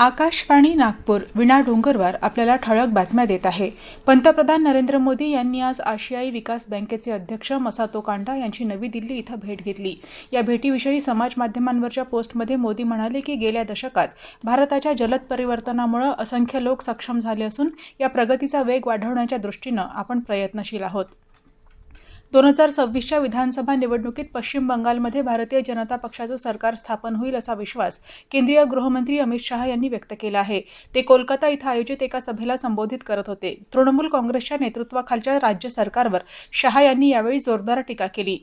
आकाशवाणी नागपूर विणा डोंगरवार आपल्याला ठळक बातम्या देत आहे. पंतप्रधान नरेंद्र मोदी यांनी आज आशियाई विकास बँकेचे अध्यक्ष मसातो कांडा यांची नवी दिल्ली इथं भेट घेतली. या भेटीविषयी समाज माध्यमांवरच्या पोस्टमध्ये मोदी म्हणाले की गेल्या दशकात भारताच्या जलद परिवर्तनामुळे असंख्य लोक सक्षम झाले असून या प्रगतीचा वेग वाढवण्याच्या दृष्टीनं आपण प्रयत्नशील आहोत. दोन हजार सव्वीसच्या विधानसभा निवडणुकीत पश्चिम बंगालमध्ये भारतीय जनता पक्षाचं सरकार स्थापन होईल असा विश्वास केंद्रीय गृहमंत्री अमित शहा यांनी व्यक्त केला आहे. ते कोलकाता इथं आयोजित एका सभेला संबोधित करत होते. तृणमूल काँग्रेसच्या नेतृत्वाखालच्या राज्य सरकारवर शहा यांनी यावेळी जोरदार टीका केली.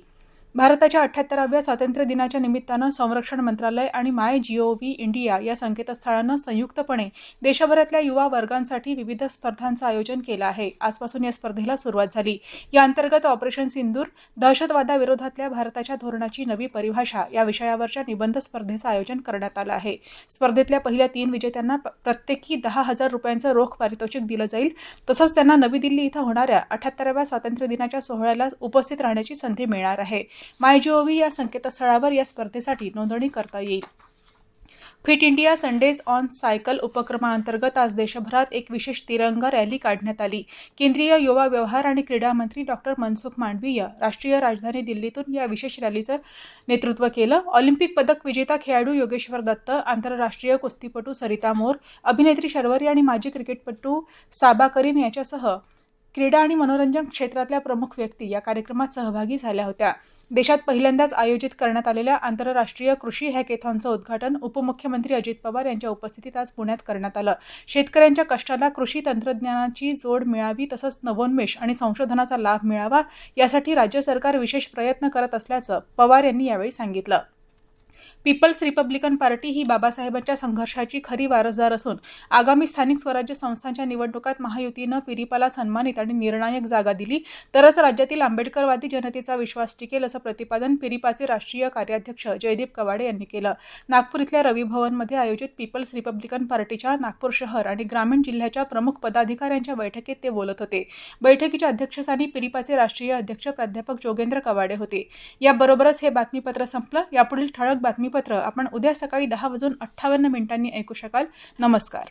भारताच्या अठ्ठ्याहत्तराव्या स्वातंत्र्य दिनाच्या निमित्तानं संरक्षण मंत्रालय आणि माय जीओव्ही इंडिया या संकेतस्थळानं संयुक्तपणे देशभरातल्या युवा वर्गांसाठी विविध स्पर्धांचं आयोजन केलं आहे. आजपासून या स्पर्धेला सुरुवात झाली. या अंतर्गत ऑपरेशन सिंदूर दहशतवादाविरोधातल्या भारताच्या धोरणाची नवी परिभाषा या विषयावरच्या निबंध स्पर्धेचं आयोजन करण्यात आलं आहे. स्पर्धेतल्या पहिल्या तीन विजेत्यांना प्रत्येकी दहा हजार रुपयांचं रोख पारितोषिक दिलं जाईल. तसंच त्यांना नवी दिल्ली इथं होणाऱ्या अठ्ठ्याहत्तराव्या स्वातंत्र्य दिनाच्या सोहळ्याला उपस्थित राहण्याची संधी मिळणार आहे. मायजीओव्ही या संकेतस्थळावर या स्पर्धेसाठी नोंदणी करता येईल. Fit India Sundays on cycle उपक्रमाअंतर्गत आज देशभरात एक विशेष तिरंगा रॅली काढण्यात आली. केंद्रीय युवा व्यवहार आणि क्रीडा मंत्री डॉक्टर मनसुख मांडवीय राष्ट्रीय राजधानी दिल्लीतून या विशेष रॅलीचं नेतृत्व केलं. ऑलिम्पिक पदक विजेता खेळाडू योगेश्वर दत्त आंतरराष्ट्रीय कुस्तीपटू सरिता मोर अभिनेत्री शर्वरी आणि माजी क्रिकेटपटू साबा करीम याच्यासह क्रीडा आणि मनोरंजन क्षेत्रातल्या प्रमुख व्यक्ती या कार्यक्रमात सहभागी झाल्या होत्या. देशात पहिल्यांदाच आयोजित करण्यात आलेल्या आंतरराष्ट्रीय कृषी हॅकेथॉनचं उद्घाटन उपमुख्यमंत्री अजित पवार यांच्या उपस्थितीत आज पुण्यात करण्यात आलं. शेतकऱ्यांच्या कष्टाला कृषी तंत्रज्ञानाची जोड मिळावी तसंच नवोन्मेष आणि संशोधनाचा लाभ मिळावा यासाठी राज्य सरकार विशेष प्रयत्न करत असल्याचं पवार यांनी यावेळी सांगितलं. पीपल्स रिपब्लिकन पार्टी ही बाबासाहेबांच्या संघर्षाची खरी वारसदार असून आगामी स्थानिक स्वराज्य संस्थांच्या निवडणुकात महायुतीनं पिरिपाला सन्मानित आणि निर्णायक जागा दिली. तरच राज्यातील आंबेडकरवादी जनतेचा विश्वास टिकेल असं प्रतिपादन पिरिपाचे राष्ट्रीय कार्याध्यक्ष जयदीप कवाडे यांनी केलं. नागपूर इथल्या रवी भवनमध्ये आयोजित पीपल्स रिपब्लिकन पार्टीच्या नागपूर शहर आणि ग्रामीण जिल्ह्याच्या प्रमुख पदाधिकाऱ्यांच्या बैठकीत ते बोलत होते. बैठकीच्या अध्यक्षस्थानी पिरिपाचे राष्ट्रीय अध्यक्ष प्राध्यापक जोगेंद्र कवाडे होते. याबरोबरच हे बातमीपत्र संपलं. यापुढील ठळक बातमी बातमीपत्र. आपण उद्या सकाळी दहा वाजून अठ्ठावन्न मिनिटांनी ऐकू शकाल. नमस्कार.